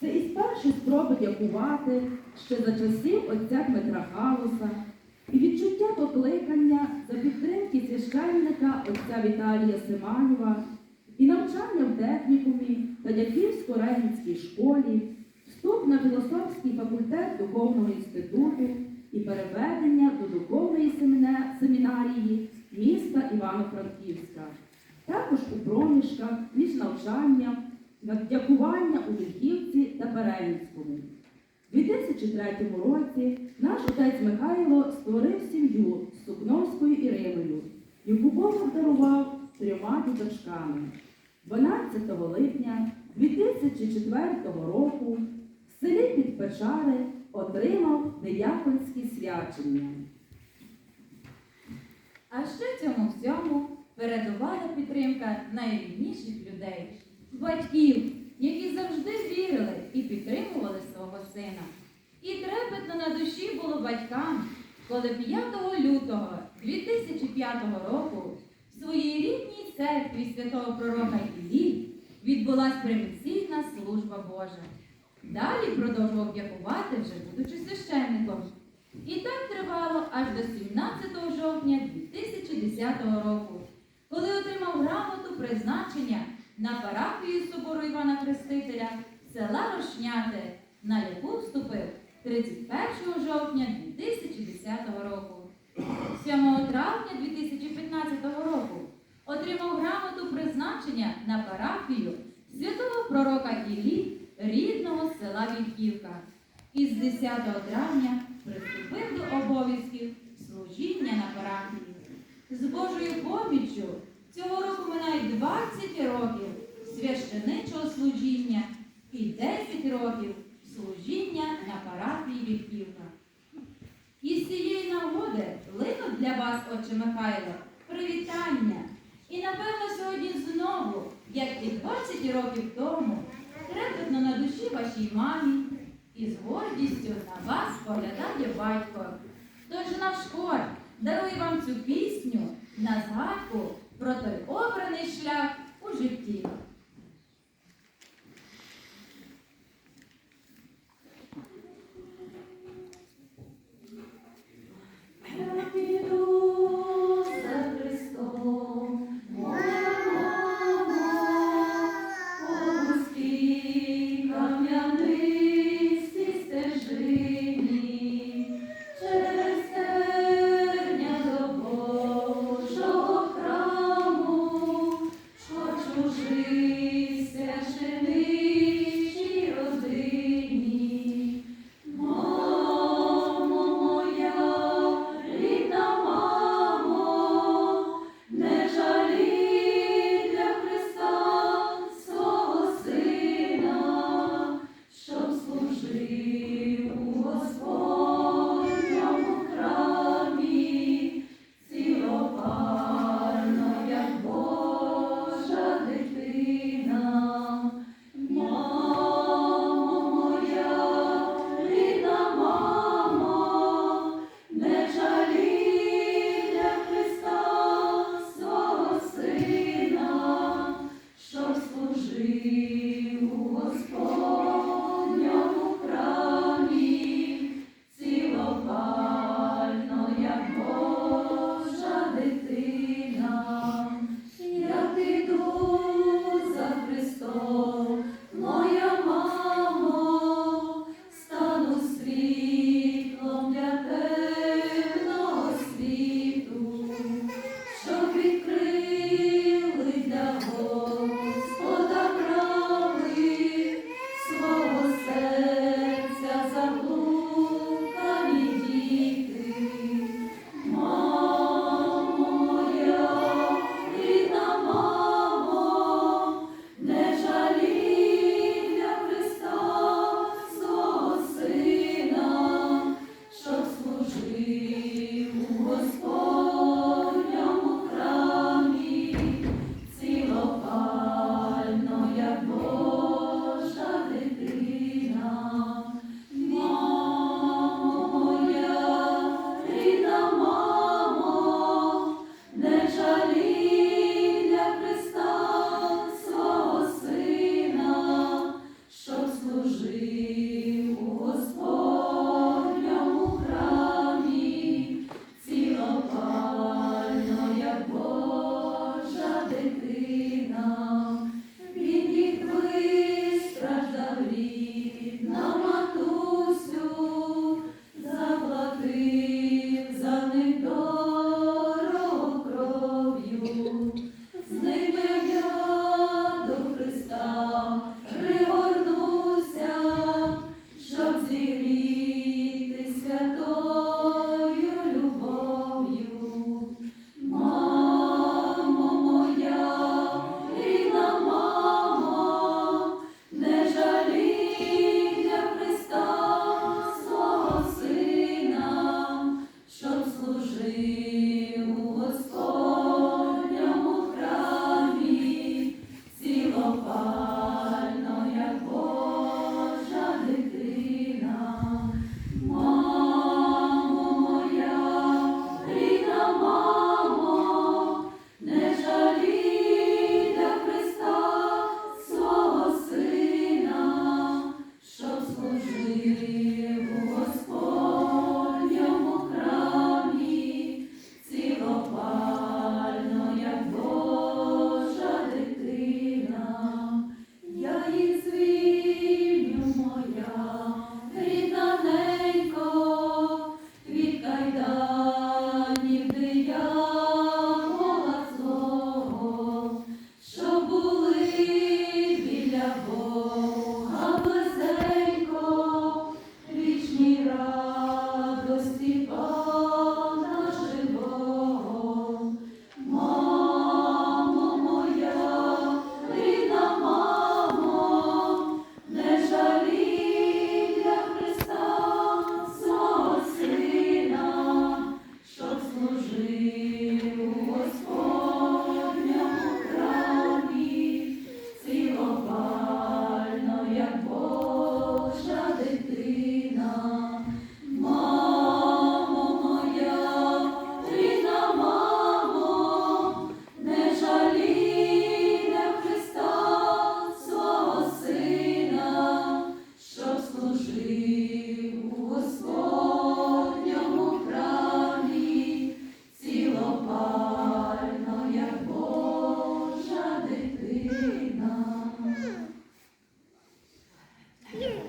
Це із першої спроби дякувати ще за часів отця Дмитра Халуса і відчуття покликання за підтримки священника отця Віталія Симанєва і навчання в технікумі та Дяківсько-Регінській школі, вступ на філософський факультет Духовного інституту і переведення до духовної семінарії міста Івано-Франківська. Також у проміжках між навчанням, дякування у Лихівці та Перемінському. У 2003 році наш отець Михайло створив сім'ю з Сукновською Іриною, яку Бог обдарував трьома діточками. 12 липня 2004 року в селі Підпечари отримав дияконське свячення. А ще цьому всьому передувала підтримка найрідніших людей, батьків, які завжди вірили і підтримували свого сина. І трепетно на душі було батькам, коли 5 лютого 2005 року в своїй рідній церкві святого пророка Іллі відбулась приміційна служба Божа. Далі продовжував дякувати вже будучи священником. І так тривало аж до 17 жовтня 2010 року, коли отримав грамоту призначення на парафію собору Івана Хрестителя села Рошняти, на яку вступив 31 жовтня 2010 року. 7 травня 2015 року отримав грамоту призначення на парафію святого пророка Іллі рідного села Вільхівка. І з 10 травня приступив до обов'язків служіння на парафії. З Божою поміччю цього року минає 20 років священичого служіння і 10 років служіння на парафії Вільхівка. І з цієї нагоди лину для вас, отче Михайло, привітання. І напевно сьогодні знову, як і 20 років тому, трепетно на душі вашій мамі і з гордістю на вас поглядає батько. Тож наш хор дарує вам цю пісню на згадку про той обраний шлях у житті.